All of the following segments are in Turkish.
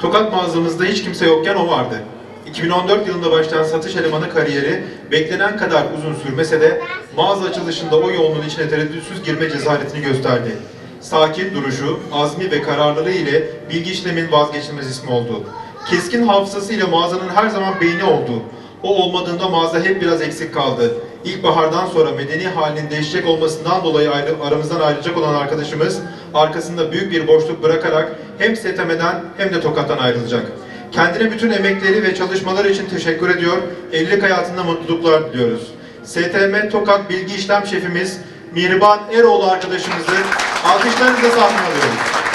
Tokat mağazamızda hiç kimse yokken o vardı. 2014 yılında başlayan satış elemanı kariyeri beklenen kadar uzun sürmese de mağaza açılışında o yoğunluğun içine tereddütsüz girme cesaretini gösterdi. Sakin duruşu, azmi ve kararlılığı ile bilgi işlemin vazgeçilmez ismi oldu. Keskin hafızası ile mağazanın her zaman beyni oldu. O olmadığında mağaza hep biraz eksik kaldı. İlkbahardan sonra medeni halinin değişecek olmasından dolayı aramızdan ayrılacak olan arkadaşımız arkasında büyük bir boşluk bırakarak hem STM'den hem de Tokat'tan ayrılacak. Kendine bütün emekleri ve çalışmaları için teşekkür ediyor, evlilik hayatında mutluluklar diliyoruz. STM Tokat Bilgi İşlem Şefimiz Mihriban Eroğlu arkadaşımızı alkışlarınızla sahneye alıyoruz.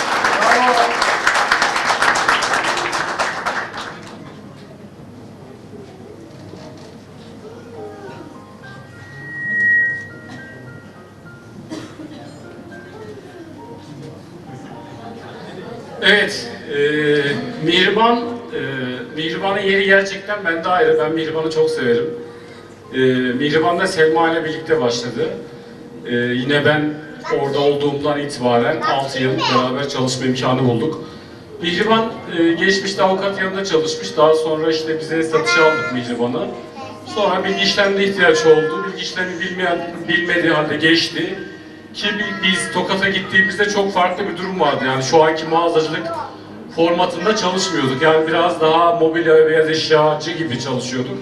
Evet, e, Mihriban, e, Mihriban'ın yeri gerçekten bende ayrı. Ben Mihriban'ı çok severim. E, Mihriban da Selma ile birlikte başladı. E, yine ben orada olduğumdan itibaren 6 yıl beraber çalışma imkanı bulduk. Mihriban e, geçmişte avukat yanında çalışmış. Daha sonra işte bize satışa aldık Mihriban'ı. Sonra bilgi işlemde ihtiyaç oldu. Bilgi işlemi bilmeyen, bilmediği halde geçti. Ki bi- biz Tokat'a gittiğimizde çok farklı bir durum vardı. Yani şu anki mağazacılık formatında çalışmıyorduk. Yani biraz daha mobilya ve beyaz eşyacı gibi çalışıyorduk.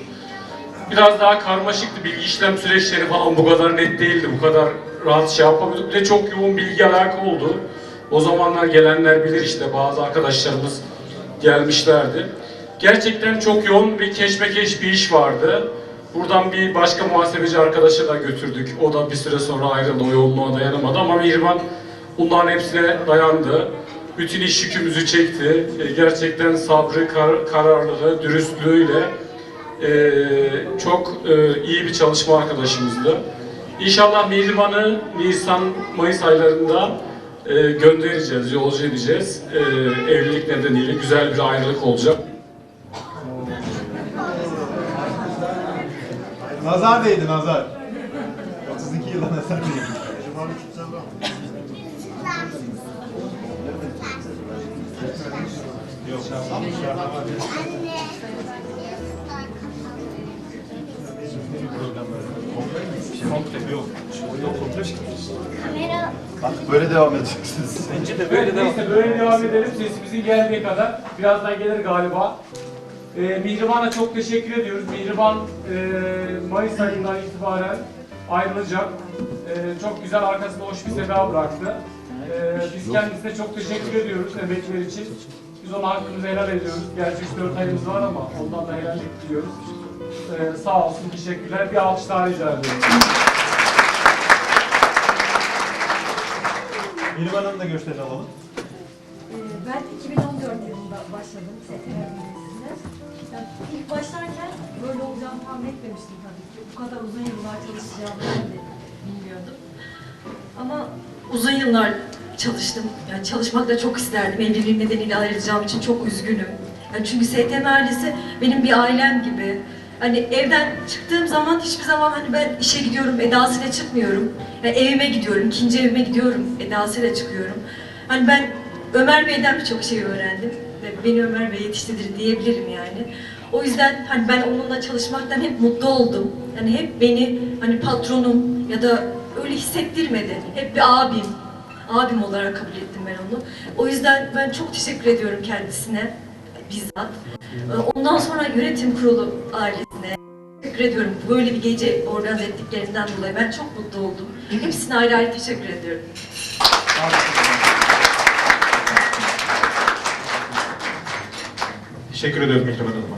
Biraz daha karmaşıktı. Bilgi işlem süreçleri falan bu kadar net değildi. Bu kadar rahat şey yapamıyorduk. Bir de çok yoğun bilgi alaka oldu. O zamanlar gelenler bilir işte bazı arkadaşlarımız gelmişlerdi. Gerçekten çok yoğun bir keşmekeş bir iş vardı. Buradan bir başka muhasebeci arkadaşı da götürdük. O da bir süre sonra ayrıldı, o yoğunluğa dayanamadı ama Mihriban bunların hepsine dayandı. Bütün iş yükümüzü çekti. E, Gerçekten sabrı, kar- kararlılığı, dürüstlüğüyle e, çok e, iyi bir çalışma arkadaşımızdı. İnşallah Mihriban'ı Nisan-Mayıs aylarında e, göndereceğiz, yolcu edeceğiz. E, evlilik nedeniyle güzel bir ayrılık olacak. Nazar değdi nazar. 32 yıla nazar değdi. Yok. Komple yok. Yok komple Kamera Artık böyle devam edeceksiniz. Bence de böyle devam. Neyse böyle devam edelim. Sesimizin geldiği kadar. Birazdan gelir galiba. Ee, Mihriban'a çok teşekkür ediyoruz. Mihriban e, Mayıs ayından itibaren ayrılacak. E, çok güzel arkasında hoş bir seda bıraktı. E, biz kendisine çok teşekkür ediyoruz emekleri için. Biz ona hakkımızı helal ediyoruz. Gerçi 3-4 ayımız var ama ondan da helallik diliyoruz. E, sağ olsun, teşekkürler. Bir alkış daha rica ediyorum. Mihriban Hanım da görüşlerini alalım. Ee, Ben 2014 yılında başladım STR Mühendisliğine. Yani ilk başlarken böyle olacağını tahmin etmemiştim tabii ki. Bu kadar uzun yıllar çalışacağımı ben de bilmiyordum. Ama uzun yıllar çalıştım. Yani çalışmak da çok isterdim. Evliliğim nedeniyle ayrılacağım için çok üzgünüm. Yani çünkü STM ailesi benim bir ailem gibi. Hani evden çıktığım zaman hiçbir zaman hani ben işe gidiyorum edasıyla çıkmıyorum. Yani evime gidiyorum, ikinci evime gidiyorum edasıyla çıkıyorum. Hani ben Ömer Bey'den birçok şey öğrendim. Beni Ömer Bey yetiştirdi diyebilirim yani. O yüzden hani ben onunla çalışmaktan hep mutlu oldum. Yani hep beni hani patronum ya da öyle hissettirmedi. Hep bir abim. Abim olarak kabul ettim ben onu. O yüzden ben çok teşekkür ediyorum kendisine bizzat. Ee, Ondan sonra yönetim kurulu ailesine teşekkür ediyorum. Böyle bir gece organize ettiklerinden dolayı ben çok mutlu oldum. Hepsine ayrı ayrı teşekkür ediyorum. Teşekkür ediyoruz Mihriban Hanım'a.